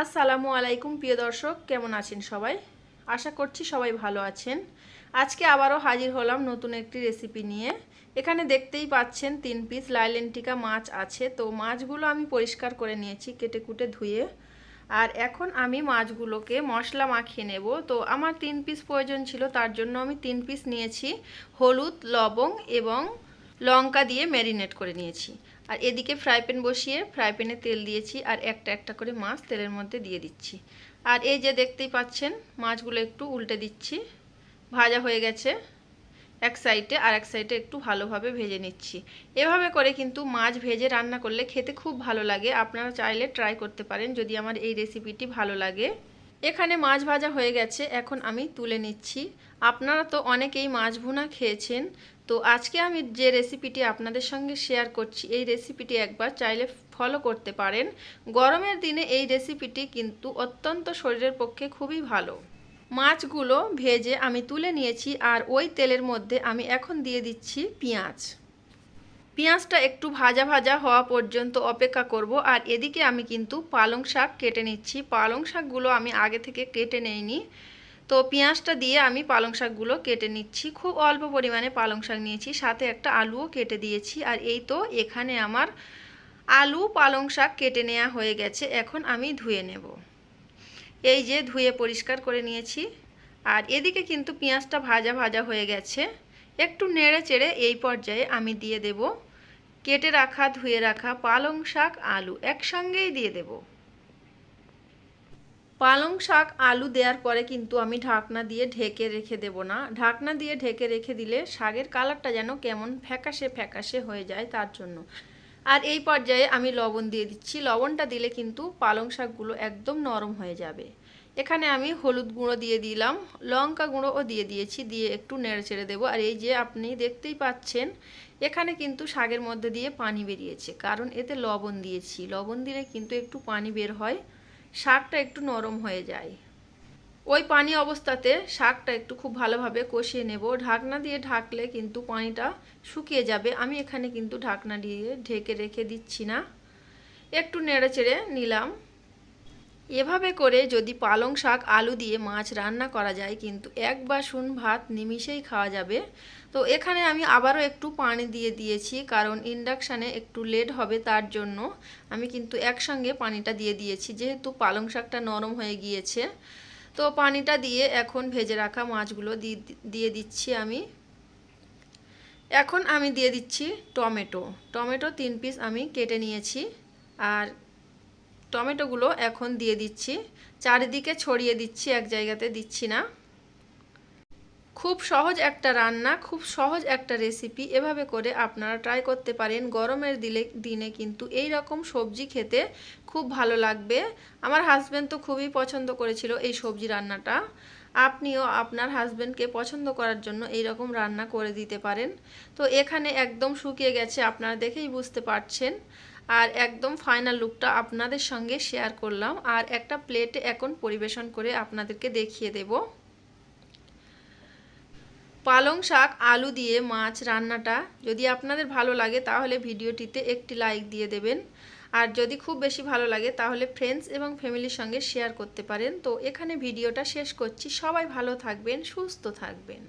আসসালামু আলাইকুম, প্রিয় দর্শক, কেমন আছেন সবাই? আশা করছি সবাই ভালো আছেন। আজকে আবারও হাজির হলাম নতুন একটি রেসিপি নিয়ে। এখানে দেখতেই পাচ্ছেন তিন পিস লাইলেন্টিকা মাছ আছে। তো মাছগুলো আমি পরিষ্কার করে নিয়েছি, কেটে কুটে ধুয়ে। আর এখন আমি মাছগুলোকে মশলা মাখিয়ে নেব। তো আমার তিন পিস প্রয়োজন ছিল, তার জন্য আমি তিন পিস নিয়েছি হলুদ, লবং এবং লঙ্কা দিয়ে ম্যারিনেট করে নিয়েছি। আর এদিকে ফ্রাই প্যান বসিয়ে ফ্রাই প্যানে তেল দিয়েছি আর একটা একটা করে মাছ তেলের মধ্যে দিয়ে দিচ্ছি। আর এই যে দেখতেই পাচ্ছেন, মাছগুলো একটু উল্টে দিচ্ছি। ভাজা হয়ে গেছে। এক সাইডে আর এক সাইডে একটু ভালোভাবে ভেজে নিচ্ছি। এভাবে করে কিন্তু মাছ ভেজে রান্না করলে খেতে খুব ভালো লাগে। আপনারা চাইলে ট্রাই করতে পারেন যদি আমার এই রেসিপিটি ভালো লাগে। এখানে মাছ ভাজা হয়ে গেছে, এখন আমি তুলে নিচ্ছি। আপনারা তো অনেকেই মাছ ভুনা খেয়েছেন, তো আজকে আমি যে রেসিপিটি আপনাদের সঙ্গে শেয়ার করছি, এই রেসিপিটি একবার চাইলে ফলো করতে পারেন। গরমের দিনে এই রেসিপিটি কিন্তু অত্যন্ত শরীরের পক্ষে খুবই ভালো। মাছগুলো ভেজে আমি তুলে নিয়েছি, আর ওই তেলের মধ্যে আমি এখন দিয়ে দিচ্ছি পেঁয়াজ। পেঁয়াজটা একটু ভাজা ভাজা হওয়া পর্যন্ত অপেক্ষা করব, আর এদিকে আমি কিন্তু পালং শাক কেটে নিচ্ছি। পালং শাকগুলো আমি আগে থেকে কেটে নেইনি। তো পেঁয়াজটা দিয়ে আমি পালং শাকগুলো কেটে নিচ্ছি। খুব অল্প পরিমাণে পালং শাক নিয়েছি, সাথে একটা আলুও কেটে দিয়েছি, আর এই তো এখানে আমার আলু পালং শাক কেটে নেওয়া হয়ে গেছে। এখন আমি ধুয়ে নেব। এই যে ধুয়ে পরিষ্কার করে নিয়েছি। আর এদিকে কিন্তু পেঁয়াজটা ভাজা ভাজা হয়ে গেছে। একটু নেড়ে চেড়ে এই পর্যায়ে আমি দিয়ে দেব কেটে রাখা, ধুয়ে রাখা পালং শাক, আলু একসঙ্গেই দিয়ে দেব। পালং শাক, আলু দেওয়ার পরে কিন্তু আমি ঢাকনা দিয়ে ঢেকে রেখে দেব না। ঢাকনা দিয়ে ঢেকে রেখে দিলে শাকের কালারটা যেন কেমন ফ্যাকাশে ফ্যাকাশে হয়ে যায় তার জন্য। আর এই পর্যায়ে আমি লবণ দিয়ে দিচ্ছি। লবণটা দিলে কিন্তু পালং শাকগুলো একদম নরম হয়ে যাবে। এখানে আমি হলুদ গুঁড়ো দিয়ে দিলাম, লঙ্কা গুঁড়োও দিয়ে দিয়েছি, দিয়ে একটু নেড়ে ছেড়ে দেবো। আর এই যে আপনি দেখতেই পাচ্ছেন, এখানে কিন্তু শাকের মধ্যে দিয়ে পানি বেরিয়েছে, কারণ এতে লবণ দিয়েছি। লবণ দিলে কিন্তু একটু পানি বের হয়, শাকটা একটু নরম হয়ে যায়। ওই পানি অবস্থাতে শাকটা একটু খুব ভালোভাবে কষিয়ে নেব। ঢাকনা দিয়ে ঢাকলে কিন্তু পানিটা শুকিয়ে যাবে। আমি এখানে কিন্তু ঢাকনা দিয়ে ঢেকে রেখে দিচ্ছি না। একটু নেড়ে চেড়ে নিলাম। এভাবে করে যদি পালং শাক, আলু দিয়ে মাছ রান্না করা যায়, কিন্তু এক বাসন ভাত নিমিষেই খাওয়া যাবে। তো এখানে আমি আবারও একটু পানি দিয়ে দিয়েছি, কারণ ইন্ডাকশানে একটু লেট হবে তার জন্য। আমি কিন্তু একসঙ্গে পানিটা দিয়ে দিয়েছি, যেহেতু পালং শাকটা নরম হয়ে গিয়েছে। তো পানিটা দিয়ে এখন ভেজে রাখা মাছগুলো দিয়ে দিচ্ছি আমি। এখন আমি দিয়ে দিচ্ছি টমেটো। টমেটো তিন পিস আমি কেটে নিয়েছি, আর টমেটোগুলো এখন দিয়ে দিচ্ছি। চারিদিকে ছড়িয়ে দিচ্ছি, এক জায়গাতে দিচ্ছি না। খুব সহজ একটা রান্না, খুব সহজ একটা রেসিপি এভাবে করে আপনারা ট্রাই করতে পারেন। গরমের দিলে, দিনে কিন্তু এই রকম সবজি খেতে খুব ভালো লাগবে। আমার হাজব্যান্ড তো খুবই পছন্দ করেছিল এই সবজি রান্নাটা। আপনিও আপনার হাজব্যান্ডকে পছন্দ করার জন্য এই রকম রান্না করে দিতে পারেন। তো এখানে একদম শুকিয়ে গেছে, আপনারা দেখেই বুঝতে পারছেন। আর একদম ফাইনাল লুকটা আপনাদের সঙ্গে শেয়ার করলাম। আর একটা প্লেটে এখন পরিবেশন করে আপনাদেরকে দেখিয়ে দেব। পালং শাক, আলু দিয়ে মাছ রান্নাটা। যদি আপনাদের ভালো লাগে, তাহলে ভিডিওটিতে একটি লাইক দিয়ে দেবেন। আর যদি খুব বেশি ভালো লাগে, তাহলে ফ্রেন্ডস এবং ফ্যামিলির সঙ্গে শেয়ার করতে পারেন। তো এখানে ভিডিওটা শেষ করছি। সবাই ভালো থাকবেন, সুস্থ থাকবেন।